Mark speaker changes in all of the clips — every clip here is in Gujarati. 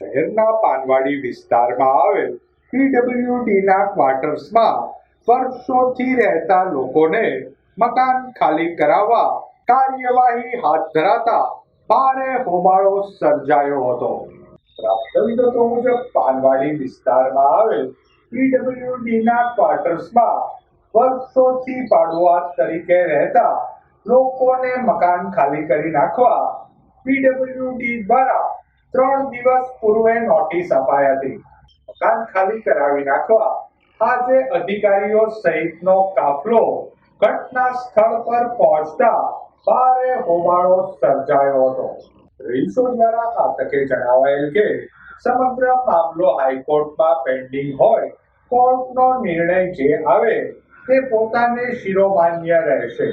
Speaker 1: શહેરના પાનવાડી વિસ્તારમાં આવેલ પીડબ્લ્યુડીના ક્વાર્ટર્સમાં વર્ષોથી રહેતા લોકોને મકાન ખાલી કરાવવા કાર્યવાહી હાથ ધરાતા ભારે હોબાળો સર્જાયો હતો. પ્રાપ્ત વિગતો મુજબ પાનવાડી વિસ્તારમાં આવેલ પીડબ્લ્યુડીના ક્વાર્ટર્સમાં વર્ષોથી ભાડુઆત તરીકે રહેતા લોકોને મકાન ખાલી કરી નાખવા પીડબ્લ્યુડી દ્વારા ત્રણ દિવસ પૂર્વે નોટિસ અપાઈ હતી. મકાન ખાલી કરાવી નાખવા આજે અધિકારીઓ સહિતનો કાફલો ઘટના સ્થળ પર પહોંચતા ભારે હોબાળો સર્જાયો હતો. રીલ્સો દ્વારા આ જણાવાયેલ કે સમગ્ર મામલો હાઈકોર્ટમાં પેન્ડિંગ હોય, કોર્ટનો નિર્ણય જે આવે તે પોતાને શિરોમાન્ય રહેશે.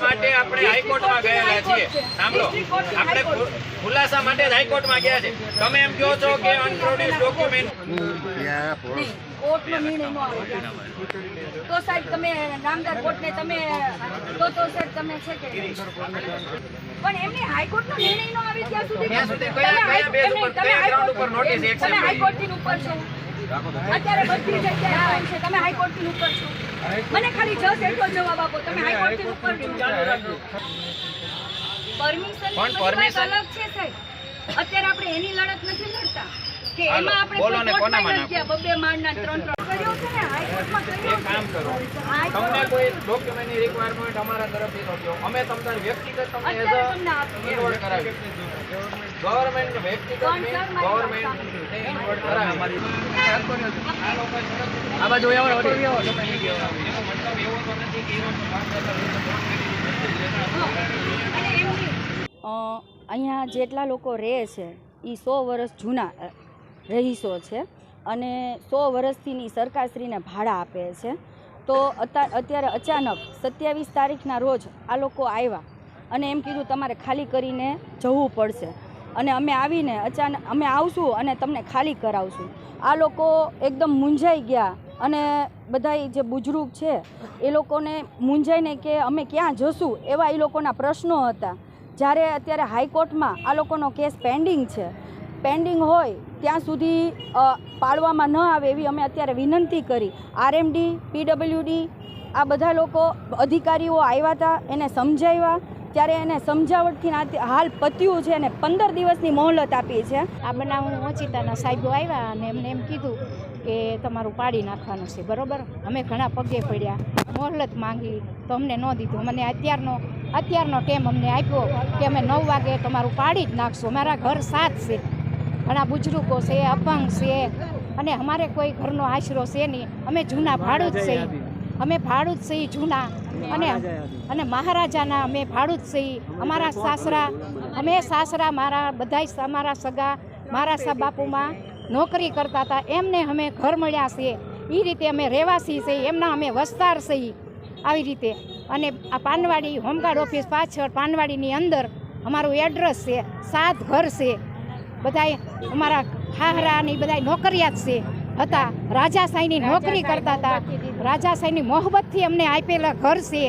Speaker 2: માટે આપણે હાઈકોર્ટમાં ગયેલા છીએ. સાંભળો આપણે ખુલાસા માટે જ હાઈકોર્ટમાં ગયા છે. તમે એમ કહો છો કે અનપ્રોડ્યુસ ડોક્યુમેન્ટ
Speaker 3: કોર્ટનો નિર્ણય ન આવે તો સાહેબ તમે નામદાર કોર્ટને તમે તો તો સાહેબ તમે છે કે પણ એમની હાઈકોર્ટનો નિર્ણય ન આવે ત્યાં સુધી તમે
Speaker 2: કયા- કયા બેઝ ઉપર,
Speaker 3: તમે
Speaker 2: કયા ground ઉપર
Speaker 3: હાઈકોર્ટ-
Speaker 2: notice
Speaker 3: એમ,
Speaker 2: action
Speaker 3: તમે
Speaker 2: કરી?
Speaker 3: હાઈકોર્ટથી ઉપર છો. અત્યારે બધી જગ્યાએ આવે છે. તમે હાઈકોર્ટથી ઉપર છો. મને ખાલી જસ એટલો જવાબ આપો. તમે હાઈકોર્ટથી ઉપર છો. પરમિશન
Speaker 2: પણ પરમિશન
Speaker 3: અલગ છે સાહેબ. અત્યારે આપણે એની લડત નથી લડતા. કે એમાં આપણે
Speaker 2: બોલો ને કોનામાં
Speaker 3: કોર્ટમાં
Speaker 2: નાખો?
Speaker 3: નથી ગયા, માળના ત્રણ ત્રણ. કર્યો છે ને? હાઈકોર્ટમાં કર્યો
Speaker 2: કામ કરો. તમને કોઈ ડોક્યુમેન્ટની રિક્વાયરમેન્ટ અમારા તરફથી તો અમે તમને વ્યક્તિગત તમને એઝ
Speaker 3: અ
Speaker 2: ઇન્વોલ્વ કરાવી ગવર્મેન્ટ વ્યક્તિગત ગવર્મેન્ટ ઇન્વોલ્વ કરાવી આ લોકો
Speaker 4: આ બાજુ આવો, આવો.
Speaker 2: એનો મતલબ એવો તો નથી કે
Speaker 5: એવો અહીંયા જેટલા લોકો રહે છે એ સો વર્ષ જૂના રહીશો છે અને સો વર્ષથીની સરકારશ્રીને ભાડા આપે છે. તો અતા- અત્યારે અચાનક સત્યાવીસ તારીખના રોજ આ લોકો આવ્યા અને એમ કીધું તમારે ખાલી કરીને જવું પડશે. અને અમે આવીને અચાનક અમે આવશું અને તમને ખાલી કરાવશું. આ લોકો એકદમ મૂંઝાઈ ગયા અને બધાય જે બુજુર્ગ છે એ લોકોને મૂંઝાઈને કે અમે ક્યાં જશું એવા એ લોકોના પ્રશ્નો હતા. જ્યારે અત્યારે હાઈકોર્ટમાં આ લોકોનો કેસ પેન્ડિંગ છે પેન્ડિંગ હોય ત્યાં સુધી પાડવામાં ન આવે એવી અમે અત્યારે વિનંતી કરી. આરએમડી, પીડબ્લ્યુડી, આ બધા લોકો, અધિકારીઓ આવ્યા હતા, એને સમજાવ્યા. ત્યારે એને સમજાવટથી હાલ પત્યું છે અને પંદર દિવસની મોહલત આપી છે.
Speaker 6: આ બનાવ ઓચિતાના સાહેબો આવ્યા અને એમને એમ કીધું કે તમારું પાડી નાખવાનું છે, બરાબર? અમે ઘણા પગે પડ્યા. મોહલત માંગી, તો અમને ન દીધું. મને અત્યારનો અત્યારનો ટેમ અમને આપ્યો કે અમે નવ વાગે તમારું પાડી જ નાખશું. અમારા ઘર સાત છે. ઘણા બુજુર્ગો છે અપંગ છે અને અમારે કોઈ ઘરનો આશરો છે નહીં. અમે જૂના ભાડું જ છીએ. અમે ભાડું જ છીએ જૂના. અને અને મહારાજાના અમે ભાડું જ છીએ અમારા સાસરા અમે સાસરા મારા બધાય અમારા સગા મારા સા બાપુમાં નોકરી કરતા હતા. એમને અમે ઘર મળ્યા છીએ. એ રીતે અમે રહેવાસી છીએ. એમના અમે વસ્તાર છીએ. આવી રીતે. અને આ પાનવાડી હોમગાર્ડ ઓફિસ પાછળ પાનવાડીની અંદર અમારું એડ્રેસ છે. સાત ઘર છે. બધાય અમારા ખાહરાની બધાય નોકરિયાત છે. હતા. રાજાશાહીની નોકરી કરતા હતા. રાજાશાહીની મોહબ્બતથી અમને આપેલા ઘર છે.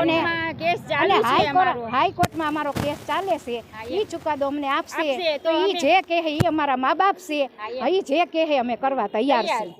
Speaker 6: અને અને હાઈકોર્ટ હાઈકોર્ટમાં અમારો. કેસ ચાલે છે. એ ચુકાદો અમને આપશે. તો એ જે કહે એ અમારા મા બાપ છે. એ જે કહે અમે કરવા તૈયાર છીએ.